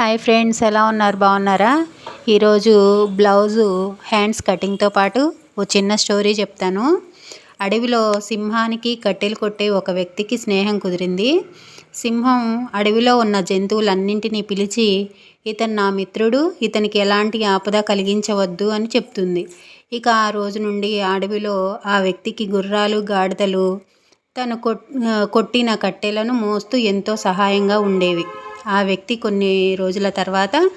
Hi friends ఎలా ఉన్నారు? బాగున్నారా? ఈరోజు బ్లౌజు హ్యాండ్స్ కటింగ్తో పాటు ఓ చిన్న స్టోరీ చెప్తాను. అడవిలో సింహానికి కట్టెలు కొట్టే ఒక వ్యక్తికి స్నేహం కుదిరింది. సింహం అడవిలో ఉన్న జంతువులన్నింటినీ పిలిచి ఇతను నా మిత్రుడు ఇతనికి ఎలాంటి ఆపద కలిగించవద్దు అని చెప్తుంది. ఇక ఆ రోజు నుండి అడవిలో ఆ వ్యక్తికి గుర్రాలు గాడిదలు తను కొట్టిన కట్టెలను మోస్తూ ఎంతో సహాయంగా ఉండేవి. ఆ వ్యక్తి కొన్ని రోజుల తర్వాత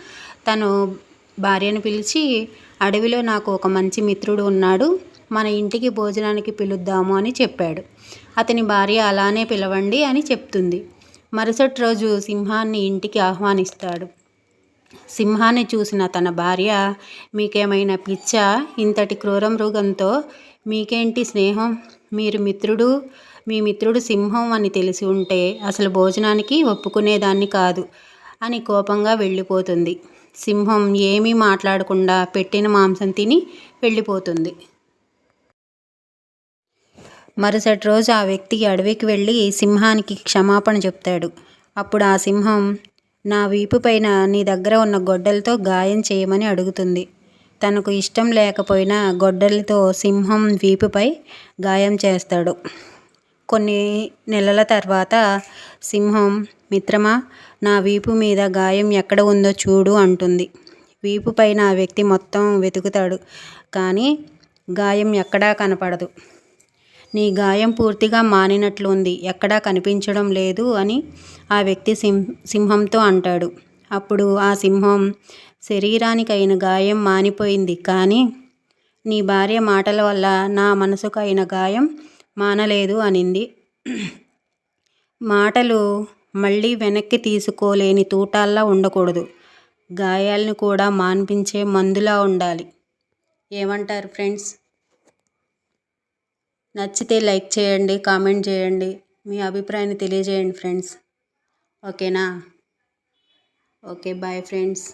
తను భార్యను పిలిచి అడవిలో నాకు ఒక మంచి మిత్రుడు ఉన్నాడు మన ఇంటికి భోజనానికి పిలుద్దాము అని చెప్పాడు. అతని భార్య అలానే పిలవండి అని చెప్తుంది. మరుసటి రోజు సింహాన్ని ఇంటికి ఆహ్వానిస్తాడు. సింహాన్ని చూసిన తన భార్య మీకేమైనా పిచ్చా? ఇంతటి క్రూర మృగంతో మీకేంటి స్నేహం? మీరు మిత్రుడు మీ మిత్రుడు సింహం అని తెలిసి ఉంటే అసలు భోజనానికి ఒప్పుకునేదాన్ని కాదు అని కోపంగా వెళ్ళిపోతుంది. సింహం ఏమీ మాట్లాడకుండా పెట్టిన మాంసం తిని వెళ్ళిపోతుంది. మరుసటి రోజు ఆ వ్యక్తి అడవికి వెళ్ళి సింహానికి క్షమాపణ చెప్తాడు. అప్పుడు ఆ సింహం నా వీపు పైన నీ దగ్గర ఉన్న గొడ్డలతో గాయం చేయమని అడుగుతుంది. తనకు ఇష్టం లేకపోయినా గొడ్డలితో సింహం వీపుపై గాయం చేస్తాడు. కొన్ని నెలల తర్వాత సింహం మిత్రమా నా వీపు మీద గాయం ఎక్కడ ఉందో చూడు అంటుంది. వీపుపైన ఆ వ్యక్తి మొత్తం వెతుకుతాడు కానీ గాయం ఎక్కడా కనపడదు. నీ గాయం పూర్తిగా మానినట్లు ఉంది ఎక్కడా కనిపించడం లేదు అని ఆ వ్యక్తి సింహ సింహంతో అంటాడు. అప్పుడు ఆ సింహం శరీరానికి అయిన గాయం మానిపోయింది. కానీ నీ భార్య మాటల వల్ల నా మనసుకు అయిన గాయం మానలేదు అనింది. మాటలు మళ్ళీ వెనక్కి తీసుకోలేని తూటాల్లా ఉండకూడదు. గాయాలను కూడా మాన్పించే మందులా ఉండాలి. ఏమంటారు ఫ్రెండ్స్? నచ్చితే లైక్ చేయండి కామెంట్ చేయండి. మీ అభిప్రాయాన్ని తెలియజేయండి ఫ్రెండ్స్. ఓకేనా? Okay bye friends.